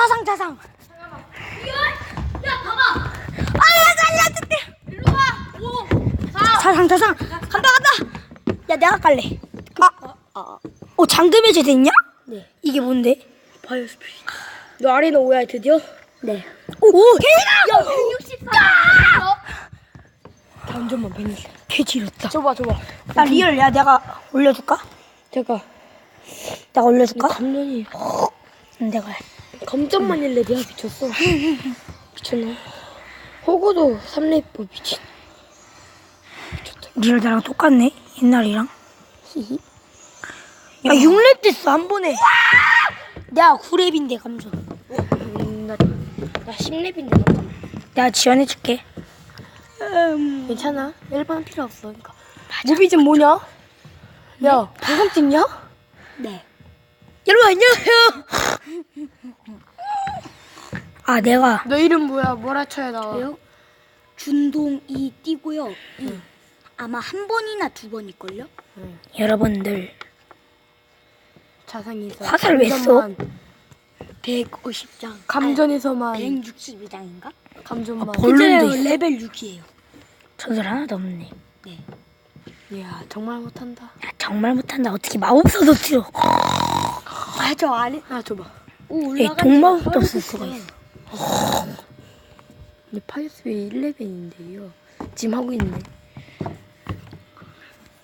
자상 자상 자상. 야 봐봐. 아야 살려줄게. 일로 와. 5, 4. 자상 자상. 간다 간다. 야 내가 갈래. 아. 아. 어 잠금 해제 됐냐? 네. 이게 뭔데? 바이오 스피드. 너 아래는 오야 드디어? 네. 오. 개이다. 야 164. 다음 점만 160. 개 지렸다. 줘봐 줘봐. 야 리얼 야 내가 올려줄까? 잠깐. 내가 올려줄까? 감전이 응, 내가. 감전만 일래 내가 미쳤어. 미쳤나? 호구도 3렙 미친. 리얼 나랑 똑같네 옛날이랑. 히히. 야 6렙 됐어 한 번에. 내가 9렙인데 감정. 음, 나, 나 10렙인데 잠깐만. 내가 지원해줄게. 음. 괜찮아. 1번 필요 없어. 그러니까. 무비즘 뭐냐? 야, 방송 찍냐? 네. 여러분 안녕하세요. 아 내가 너 이름 뭐야? 뭐라 쳐야 나와? 저요? 준동이 띄고요. 이 아마 한 번이나 두 번일걸요? 여러분들 자상이서. 화살 왜 써? 150장. 감전에서만. 162장인가? 감전만. 아, 벌- 벌룬도 있어? 레벨 6이에요. 전설 하나도 없네. 이야, 정말 못한다. 야, 정말 못한다. 어떻게 마법사도 틀어? 아, 저 안에 아, 줘봐. 오, 예, 올라가. 동마법도 쓸 수가 있어. 근데 파이어스웨이 1레벨인데요. 지금 하고 있네.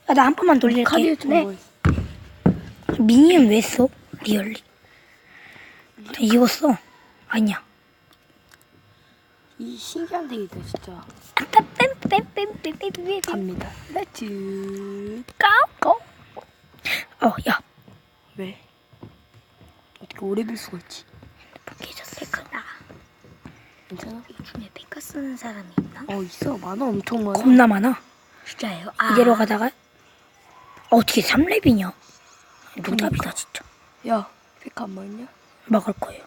야, 나한 번만 돌릴게. 카드에 좀 네. 뭐 있어? 미니언 왜 써? 리얼리. 나 이거 써. 아니야. 이 신기한 데이다, 진짜. 뺨뺨뺨뺨뺨뺨. 갑니다. 렛츠. 까고. 어, 야. 오래 빌 수가 있지? 깨졌어. 페카다. 괜찮아? 이 중에 페카 쓰는 사람이 있나? 어, 있어. 많아. 엄청 많아. 겁나 많아. 진짜예요? 아, 이대로 가다가 어, 어떻게 3렙이냐? 노답이다 진짜. 야, 페카 안 먹냐? 막을 거예요.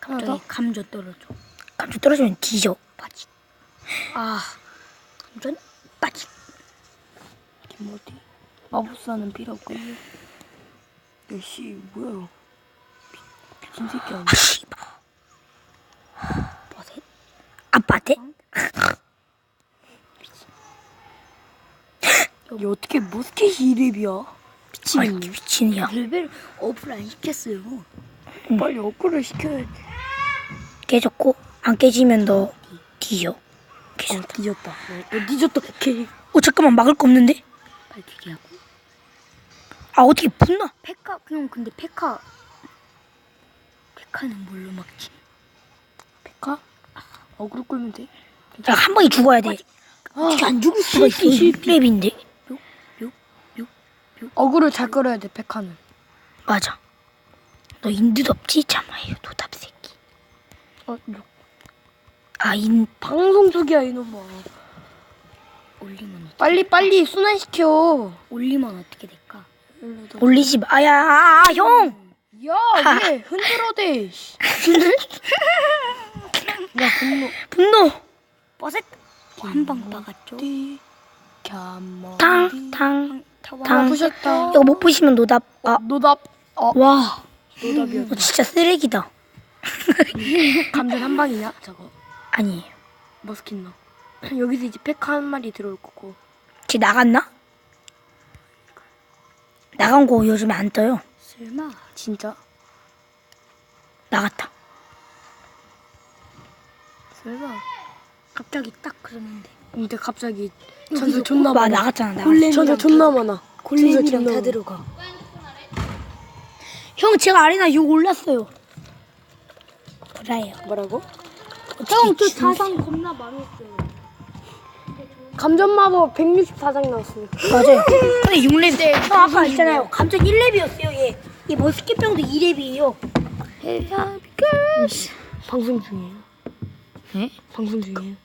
갑자기 감조 떨어져. 감초 떨어지면 뒤져. 빠지. 아, 감전 빠지. 김어디? 마법사는 필요 없군요. 야, 씨, 뭐야. 미친 새끼 아니야? 아. 버섯? 아빠한테? 야, 어떻게 모스켓이 2렙이야? 아이 미친이야. 레벨 업을 안 시켰어요. 빨리 업그레이드 시켜야 돼. 깨졌고 안 깨지면 너 뒤져. 어, 깨졌다. 뒤졌다. 어, 어, 뒤졌다. 개. 어 잠깐만 막을 거 없는데? 빨리 하고. 아 어떻게 붙나? 페카 그냥 근데 페카 페카는 뭘로 막지? 페카? 어그로 끌면 돼. 야 한 번에 죽어야 돼. 아, 어떻게 안 죽을 수가 있어? 실패, 6렙인데. 어그로 잘 끌어야 돼, 페카는. 맞아. 너 인듯 없지? 참아요 노답 새끼. 어, 너 아 인. 방송 중이야, 이놈아. 올리면 어- 빨리, 빨리 순환시켜. 올리면 어떻게 될까? 올리지 마. 아야 아, 아, 형. 야, 왜 흔들어 대. 씨. 야, 분노. 분노. 버섯 한방 박았죠. 띠, 갸머. 탕 탕. 당. 부셨다. 이거 못 보시면 노답. 아 노답. 어, 와. 노답이야. 너 진짜 쓰레기다. 감전 한 방이냐? 저거. 아니에요. 머스킨 너. 여기서 이제 페카 한 마리 들어올 거고. 쟤 나갔나? 나간 거 요즘에 안 떠요. 설마 진짜? 나갔다. 설마. 갑자기 딱 그러는데 근데 갑자기 전설 존나 봐 많아. 나갔잖아. 골렘이랑 전설 존나 많아. 전설 골렘이랑 존나 다 많아. 들어가. 형 제가 아레나 6 올랐어요. 그래요. 뭐라고? 형, 저 자산 겁나 많았어요. 감전 마법 164장 나왔어요. 맞아요. 근데 6렙. 형 아까 있잖아요. 감정 1렙이었어요. 얘. 이 머스킷병도 2렙이에요. 방송 중이에요. 네? 방송 중이에요.